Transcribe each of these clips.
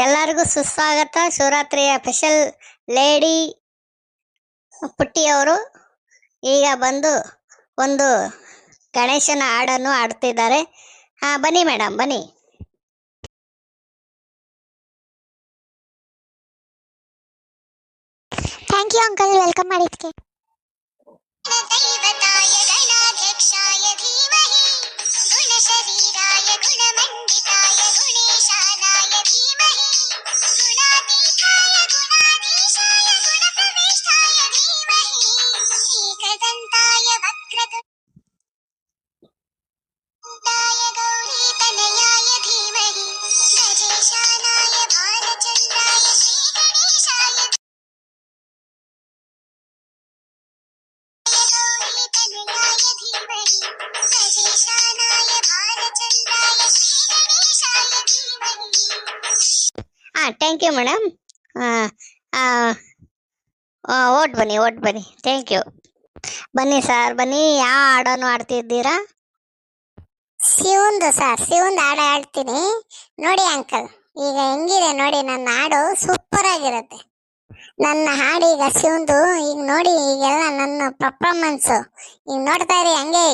ಎಲ್ಲರಿಗೂ ಸುಸ್ವಾಗತ. ಶಿವರಾತ್ರಿಯ special lady ಪುಟ್ಟಿಯವರು ಈಗ ಬಂದು ಒಂದು ಗಣೇಶನ ಹಾಡನ್ನು ಆಡ್ತಿದ್ದಾರೆ ಹಾ ಬನ್ನಿ ಮೇಡಮ್ ಬನ್ನಿ. ಥ್ಯಾಂಕ್ ಯು ಅಂಕಲ್ ವೆಲ್ಕಮ್ ಮಾಡಿದ್ಕೆ ಹಾ ಥ್ಯಾಂಕ್ ಯು ಮೇಡಮ್ ಓಟ್ ಬನ್ನಿ ಓಟ್ ಬನ್ನಿ. ಥ್ಯಾಂಕ್ ಯು ಬನ್ನಿ ಸರ್ ಬನ್ನಿ. ಯಾವ ಹಾಡನ್ನು ಆಡ್ತಿದ್ದೀರಾ ಶಿವಂದು ಸರ್ ಶಿವಂದು ಹಾಡು ಹಾಡ್ತೀನಿ. ನೋಡಿ ಅಂಕಲ್ ಈಗ ಹೆಂಗಿದೆ ನೋಡಿ, ನನ್ನ ಹಾಡು ಸೂಪರ್ ಆಗಿರುತ್ತೆ. ನನ್ನ ಹಾಡು ಈಗ ಶಿವಂದು, ಈಗ ನೋಡಿ, ಈಗೆಲ್ಲ ನನ್ನ ಪರ್ಫಾರ್ಮೆನ್ಸ್ ಈಗ ನೋಡ್ತಾ ಇರಿ ಹಂಗೆ.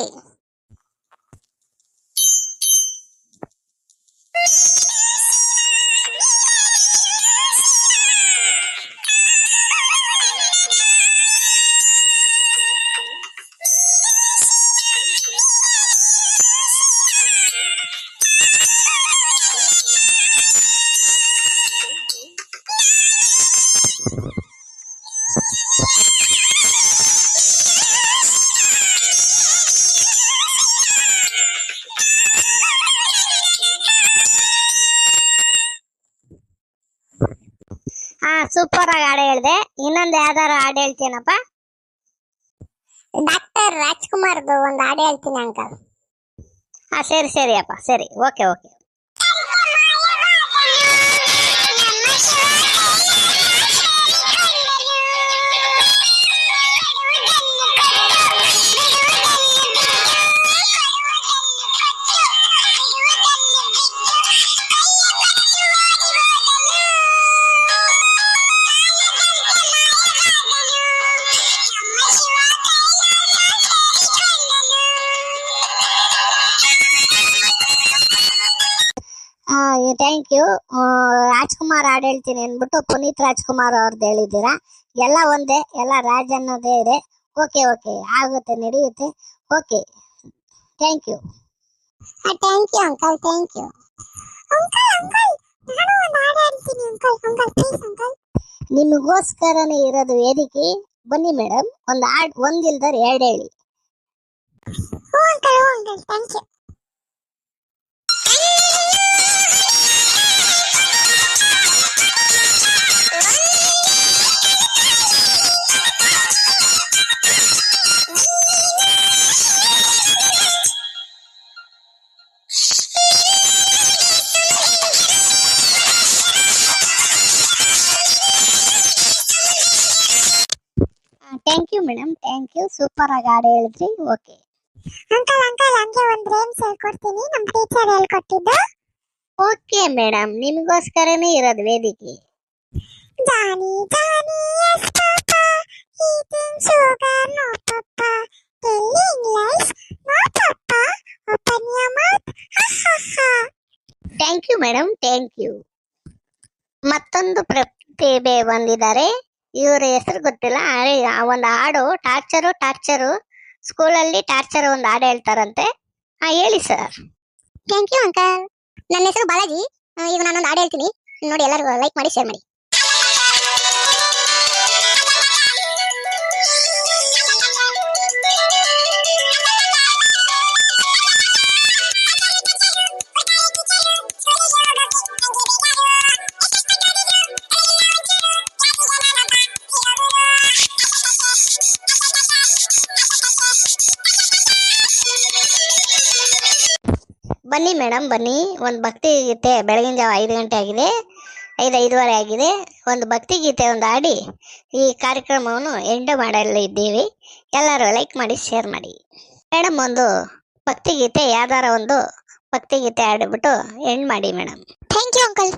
ಸೂಪರ್ ಆಗಿ ಹಾಡು ಹೇಳಿದೆ. ಇನ್ನೊಂದು ಯಾವ್ದಾರು ಹಾಡು ಹೇಳ್ತೀನಪ್ಪ? ಡಾಕ್ಟರ್ ರಾಜ್ಕುಮಾರ್ದು ಒಂದು ಹಾಡು ಹೇಳ್ತೀನಿ ಅಂಕಲ್. ಹಾ, ಸರಿ ಸರಿ ಅಪ್ಪ ಸರಿ. Okay okay. Thank you Rajkumar ಹಾಡು ಹೇಳ್ತೀನಿ ಅಂದ್ಬಿಟ್ಟು ಪುನೀತ್ ರಾಜ್ಕುಮಾರ್ ಅವ್ರದ್ದು ಹೇಳಿದ್ದೀರಾ? ಎಲ್ಲ ಒಂದೇ ಎಲ್ಲ ರಾಜ್ ಅನ್ನೋದೇ ಇದೆ. ಓಕೆ ಓಕೆ ಆಗುತ್ತೆ ನಡೆಯುತ್ತೆ. Okay thank you thank you uncle thank you uncle uncle ನಾನು ಒಂದು ಹಾಡು ಹೇಳ್ತೀನಿ ಅಂಕಲ್ ಅಂಕಲ್ ಪ್ಲೀಸ್ ಅಂಕಲ್ ನಿಮಗೋಸ್ಕರನೇ ಇರೋದು ವೇದಿಕೆ? ಬನ್ನಿ ಮೇಡಮ್ ಒಂದು ಹಾಡು ಒಂದಿಲ್ದರೆ ಎರಡು ಹೇಳಿ. ಹ್ಞೂ ಅಂಕಲ್ ಹ್ಞೂ uncle thank you thank you madam thank you super ಆಗಿ ಹಾಡು ಹೇಳಿದ್ರಿ. ಓಕೆ ಅಂಕಲ್ ಅಂಕಲ್ ಹಂಗೆ ಒಂದು ರೇಮ್ಸ್ ಹೇಳ್ಕೊಡ್ತೀನಿ. ನಮ್ಮ ಟೀಚರ್ ಹೇಳ್ಕೊಟ್ಟಿದ್ದು. ಓಕೆ ಮೇಡಮ್ ನಿಮಗೋಸ್ಕರನೇ ಇರೋದು ವೇದಿಕೆ. Johnny Johnny yes Papa. Eating sugar no Papa. Telling lies no Papa. Open ha, ha. Thank you madam thank you ಮತ್ತೊಂದು ಪ್ರತಿಭೆ ಬಂದಿದ್ದಾರೆ. ಇವ್ರ ಹೆಸರು ಗೊತ್ತಿಲ್ಲ ಆ ಒಂದು ಹಾಡು, ಟಾರ್ಚರು ಟಾರ್ಚರು, ಸ್ಕೂಲಲ್ಲಿ ಟಾರ್ಚರ್ ಒಂದು ಹಾಡು ಹೇಳ್ತಾರಂತೆ. ಹಾ, ಹೇಳಿ ಸರ್ ಥ್ಯಾಂಕ್ ಯು ಅಂಕಲ್ ನನ್ನ ಹೆಸರು ಬಾಲಾಜಿ. ಈಗ ನಾನೊಂದು ಹಾಡು ಹೇಳ್ತೀನಿ. ನೋಡಿ ಎಲ್ಲರಿಗೂ ಲೈಕ್ ಮಾಡಿ ಶೇರ್ ಮಾಡಿ. ಬನ್ನಿ ಮೇಡಮ್, ಬನ್ನಿ. ಒಂದು ಭಕ್ತಿ ಗೀತೆ ಬೆಳಗಿನ ಜಾವ ಐದು ಗಂಟೆ ಆಗಿದೆ. ಐದು, ಐದುವರೆ ಆಗಿದೆ. ಒಂದು ಭಕ್ತಿ ಗೀತೆ ಒಂದು ಆಡಿ ಈ ಕಾರ್ಯಕ್ರಮವನ್ನು ಎಂಡ್ ಮಾಡಲು ಇದ್ದೀವಿ. ಎಲ್ಲರೂ ಲೈಕ್ ಮಾಡಿ, ಶೇರ್ ಮಾಡಿ. ಮೇಡಮ್, ಒಂದು ಭಕ್ತಿ ಗೀತೆ, ಯಾವ್ದಾರ ಒಂದು ಭಕ್ತಿ ಗೀತೆ ಆಡಿಬಿಟ್ಟು ಎಂಡ್ ಮಾಡಿ madam. Thank you uncle.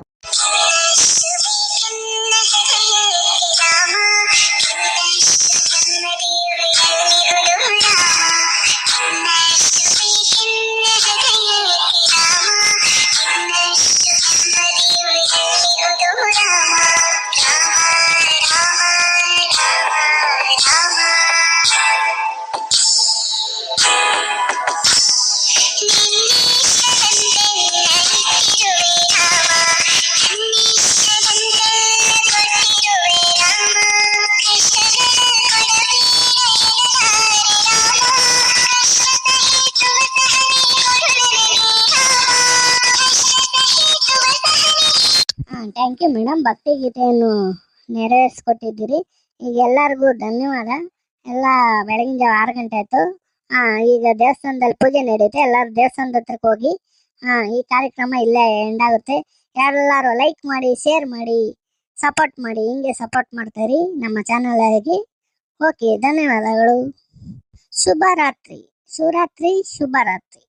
Thank you madam ಭಕ್ತಿ ಗೀತೆಯನ್ನು ನೆರವೇರಿಸ್ಕೊಟ್ಟಿದ್ದೀರಿ. ಈಗ ಎಲ್ಲರಿಗೂ ಧನ್ಯವಾದ. ಎಲ್ಲ ಬೆಳಗಿನ ಜಾವ ಆರು ಗಂಟೆ ಆಯಿತು. ಹಾಂ ಈಗ ದೇವಸ್ಥಾನದಲ್ಲಿ ಪೂಜೆ ನಡೆಯುತ್ತೆ ಎಲ್ಲರೂ ದೇವಸ್ಥಾನದ ಹತ್ರಕ್ಕೆ ಹೋಗಿ ಹಾಂ ಈ ಕಾರ್ಯಕ್ರಮ ಇಲ್ಲೇ ಎಂಡ್ ಆಗುತ್ತೆ. ಎಲ್ಲರೂ ಲೈಕ್ ಮಾಡಿ ಶೇರ್ ಮಾಡಿ ಸಪೋರ್ಟ್ ಮಾಡಿ, ಹಿಂಗೆ ಸಪೋರ್ಟ್ ಮಾಡ್ತೀರಿ ನಮ್ಮ ಚಾನಲ್ಗೆ ಓಕೆ ಧನ್ಯವಾದಗಳು. ಶುಭರಾತ್ರಿ. ಶಿವರಾತ್ರಿ, ಶುಭರಾತ್ರಿ.